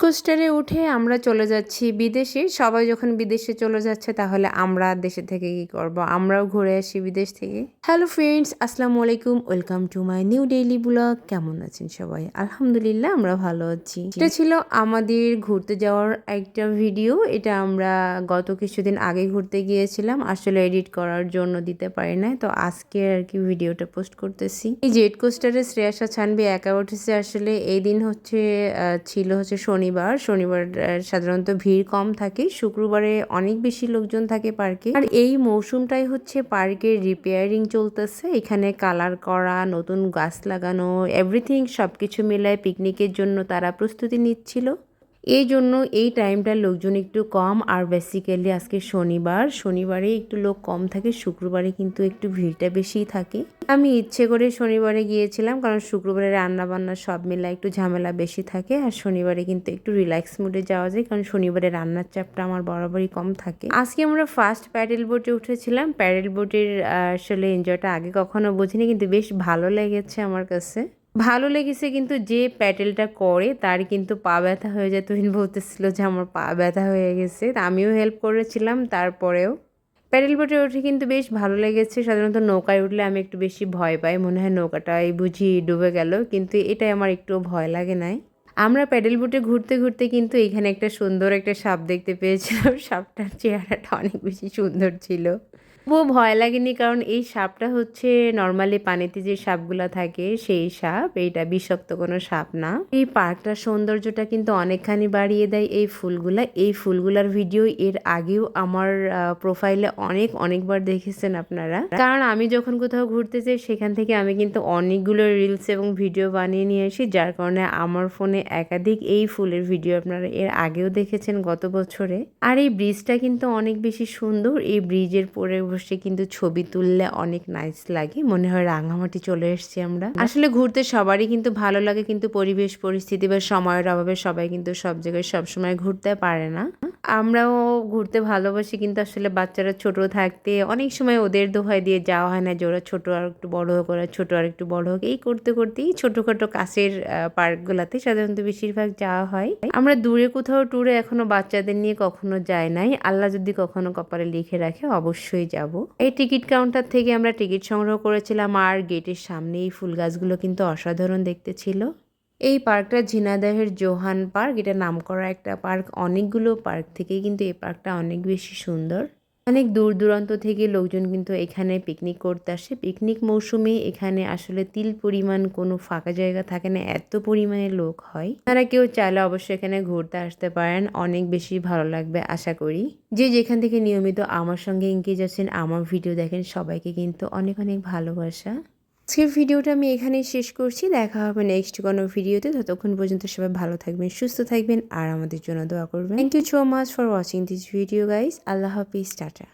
কোস্টারে উঠে আমরা চলে যাচ্ছি বিদেশে। সবাই যখন বিদেশে চলে যাচ্ছে, তাহলে আমরা দেশে থেকে কি করব? আমরাও ঘুরে আসি বিদেশ থেকে। হ্যালো ফ্রেন্ডস আসসালামু আলাইকুম। Welcome to my new daily blog কেমন আছেন সবাই? আলহামদুলিল্লাহ, আমরা ভালো আছি। এটা ছিল আমাদের ঘুরতে যাওয়ার একটা ভিডিও এটা আমরা গত কিছুদিন আগে ঘুরতে গিয়েছিলাম। আসলে এডিট করার জন্য দিতে পারি না তো আজকে আর কি ভিডিওটা পোস্ট করতেছি। এই জেট কোস্টারে শ্রেয়াসা ছানবি একা উঠেছে। আসলে এই দিন হচ্ছে ছিল হচ্ছে শনিবার শনিবার সাধারণত ভিড় কম থাকে। শুক্রবারে অনেক বেশি লোকজন থাকে পার্কে। আর এই মৌসুমটাই হচ্ছে পার্কের রিপেয়ারিং চলতেছে। এখানে কালার করা, নতুন গাছ লাগানো এভরিথিং সবকিছু মিলায় পিকনিকের জন্য তারা প্রস্তুতি নিচ্ছিল। এই জন্য এই টাইমটার লোকজন একটু কম আর বেসিক্যালি আজকে শনিবার। শনিবারে একটু লোক কম থাকে, শুক্রবারে কিন্তু একটু ভিড়টা বেশিই থাকে। আমি ইচ্ছে করে শনিবারে গিয়েছিলাম কারণ শুক্রবারে রান্না বান্না সব মিলা একটু ঝামেলা বেশি থাকে আর শনিবারে কিন্তু একটু রিল্যাক্স মুডে যাওয়া যায় কারণ শনিবারে রান্নার চাপটা আমার বরাবরই কম থাকে। আজকে আমরা ফার্স্ট প্যাডেল বোটে উঠেছিলাম। প্যাডেল বোটের আসলে এনজয়টা আগে কখনো বুঝিনি কিন্তু বেশ ভালো লেগেছে আমার কাছে। ভালো লেগেছে কিন্তু যে প্যাটেলটা করে, তার কিন্তু পা ব্যথা হয়ে যায়। তুহিন বলতেছিল যে, আমার পা ব্যথা হয়ে গেছে। আমিও হেল্প করেছিলাম, তারপরেও। প্যাডেল বোটে উঠে কিন্তু বেশ ভালো লেগেছে। সাধারণত নৌকায় উঠলে আমি একটু বেশি ভয় পাই। মনে হয় নৌকাটাই বুঝি ডুবে গেল, কিন্তু এটাই আমার একটু ভয় লাগে নাই। আমরা প্যাডেল বোটে ঘুরতে ঘুরতে কিন্তু এখানে একটা সুন্দর একটা সাপ দেখতে পেয়েছিলাম। সাপটার চেহারাটা অনেক বেশি সুন্দর ছিল। তবুও ভয় লাগেনি, কারণ এই সাপটা হচ্ছে নর্মালি পানিতে যে সাপগুলো থাকে সেই সাপ, এইটা বিষাক্ত কোনো সাপ না। এই পার্কটার সৌন্দর্যটা কিন্তু অনেকখানি বাড়িয়ে দেয় এই ফুলগুলা। এই ফুলগুলার ভিডিও এর আগেও আমার প্রোফাইলে অনেক, অনেকবার দেখেছেন আপনারা। কারণ আমি যখন কোথাও ঘুরতে যাই, সেখান থেকে আমি কিন্তু অনেকগুলো রিলস এবং ভিডিও বানিয়ে নিয়ে আসি, যার কারণে আমার ফোনে একাধিক এই ফুলের ভিডিও আপনারা এর আগেও দেখেছেন গত বছরে। আর এই ব্রিজটা কিন্তু অনেক বেশি সুন্দর। এই ব্রিজের পরে বসে কিন্তু ছবি তুললে অনেক নাইস লাগে। মনে হয় রাঙামাটি চলে এসেছি আমরা। আসলে ঘুরতে সবারই কিন্তু ভালো লাগে, কিন্তু পরিবেশ, পরিস্থিতি বা সময়ের অভাবে সবাই কিন্তু সব জায়গায় সবসময় ঘুরতে পারে না। আমরাও ঘুরতে ভালোবাসি, কিন্তু আসলে বাচ্চারা ছোট থাকতে অনেক সময় ওদের দোহাই দিয়ে যাওয়া হয় না যে ওরা ছোট আর একটু বড় হোক, ওরা ছোট আর একটু বড় হোক। এই করতে করতেই ছোটখাটো কাছের পার্কগুলোতে সাধারণত বেশিরভাগ যাওয়া হয়। আমরা দূরে কোথাও ট্যুরে এখনও বাচ্চাদের নিয়ে কখনো যাই নাই। আল্লাহ যদি কখনো কপালে লিখে রাখে, অবশ্যই যাব। এই টিকিট কাউন্টার থেকে আমরা টিকিট সংগ্রহ করেছিলাম আর গেটের সামনে এই ফুল গাছগুলো কিন্তু অসাধারণ দেখতে ছিল। এই পার্কটা ঝিনাদাহের জোহান পার্ক। এটা নাম করা একটা পার্ক। অনেকগুলো পার্ক থেকে কিন্তু এই পার্কটা অনেক বেশি সুন্দর। অনেক দূর দূরান্ত থেকে লোকজন কিন্তু এখানে পিকনিক করতে আসে। পিকনিক মৌসুমে এখানে আসলে তিল পরিমাণ কোনো ফাঁকা জায়গা থাকে না, এত পরিমাণে লোক হয়। তারা কেউ চাইলে অবশ্যই এখানে ঘুরতে আসতে পারেন, অনেক বেশি ভালো লাগবে আশা করি। যে যেখান থেকে নিয়মিত আমার সঙ্গে এঙ্গেজ আছেন, আমার ভিডিও দেখেন, সবাইকে কিন্তু অনেক অনেক ভালোবাসা। আজকের ভিডিওটা আমি এখানেই শেষ করছি। দেখা হবে নেক্সট কোনো ভিডিওতে। ততক্ষণ পর্যন্ত সবাই ভালো থাকবেন, সুস্থ থাকবেন আর আমাদের জন্য দোয়া করবেন। Thank you so much for watching this video guys Allah Hafiz, tata.